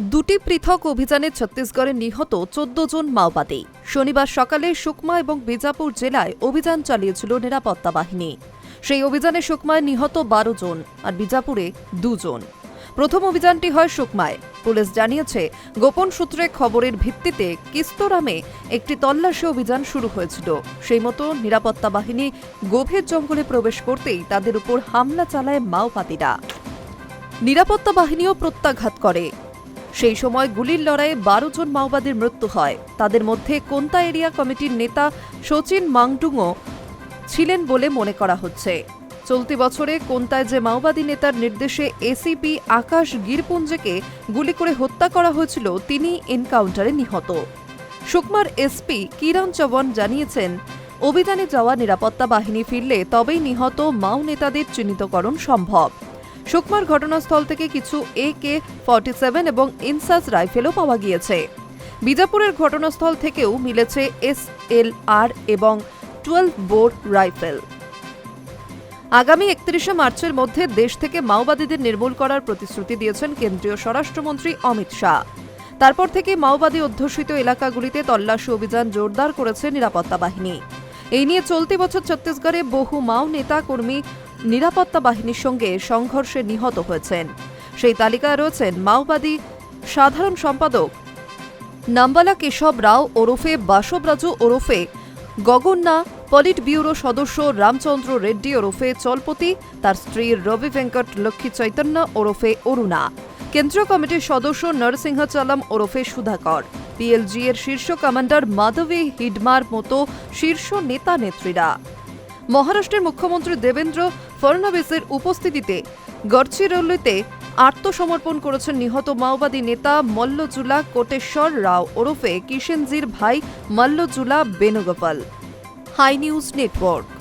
দুটি পৃথক অভিযানে ছত্তিশগড়ে নিহত চোদ্দ জন মাওবাদী। শনিবার সকালে সুকমা এবং বিজাপুর জেলায় অভিযান চালিয়েছিল নিরাপত্তা বাহিনী। সেই অভিযানে সুকমায় নিহত বারো জন আর বিজাপুরে দুজন প্রথম অভিযানটি হয় সুকমায়। পুলিশ জানিয়েছে, গোপন সূত্রে খবরের ভিত্তিতে কিস্তোরামে একটি তল্লাশি অভিযান শুরু হয়েছিল। সেই মতো নিরাপত্তা বাহিনী গভীর জঙ্গলে প্রবেশ করতেই তাদের উপর হামলা চালায় মাওবাদীরা। নিরাপত্তা বাহিনীও প্রত্যাঘাত করে। সেই সময় গুলির লড়াইয়ে বারো জন মাওবাদীর মৃত্যু হয়। তাদের মধ্যে কোন্তা এরিয়া কমিটির নেতা শচীন মাংডুংও ছিলেন বলে মনে করা হচ্ছে। চলতি বছরে কোন্তায় যে মাওবাদী নেতার নির্দেশে এসিপি আকাশ গিরপুঞ্জেকে গুলি করে হত্যা করা হয়েছিল, তিনি এনকাউন্টারে নিহত। সুকমার এসপি কিরণ চবন জানিয়েছেন, অভিযানে যাওয়া নিরাপত্তা বাহিনী ফিরলে তবেই নিহত মাও নেতাদের চিহ্নিতকরণ সম্ভব। সুকমার ঘটনাস্থল থেকে কিছু এ কে ফর্টি সেভেন এবং ইনসাস রাইফেলও পাওয়া গিয়েছে। বিজাপুরের ঘটনাস্থল থেকেও মিলেছে এস এল আর এবং টুয়েলভ বোর রাইফেল আগামী একত্রিশে মার্চের মধ্যে দেশ থেকে মাওবাদীদের নির্মূল করার প্রতিশ্রুতি দিয়েছেন কেন্দ্রীয় স্বরাষ্ট্রমন্ত্রী অমিত শাহ। তারপর থেকে মাওবাদী অধ্যুষিত এলাকাগুলিতে তল্লাশি অভিযান জোরদার করেছে নিরাপত্তা বাহিনী। এই নিয়ে চলতি বছর ছত্তিশগড়ে বহু মাও নেতা কর্মী নিরাপত্তা বাহিনীর সঙ্গে সংঘর্ষে নিহত হয়েছেন। সেই তালিকায় রয়েছেন মাওবাদী সাধারণ সম্পাদক নাম্বালা কেশব রাও ওরফে বাসবরাজু ওরফে, গগন্না পলিট ব্যুরো সদস্য রামচন্দ্র রেড্ডি ওরফে চলপতি, তার স্ত্রী রবি ভেঙ্কট, লক্ষ্মী চৈতন্য ওরফে অরুণা। কেন্দ্রীয় কমিটির সদস্য নরসিংহচালাম ওরফে সুধাকর। পিএলজি এর শীর্ষ কমান্ডার মাধবী হিডমার মতো শীর্ষ নেতা নেত্রীরা মহারাষ্ট্রের মুখ্যমন্ত্রী দেবেন্দ্র ফডনবিসের উপস্থিতিতে গড়চিরৌলিতে আত্মসমর্পণ করেছেন নিহত মাওবাদী নেতা মল্লজুলা কোটেশ্বর রাও ওরফে কিষেনজির ভাই Mallojula Venugopal. Hi news network.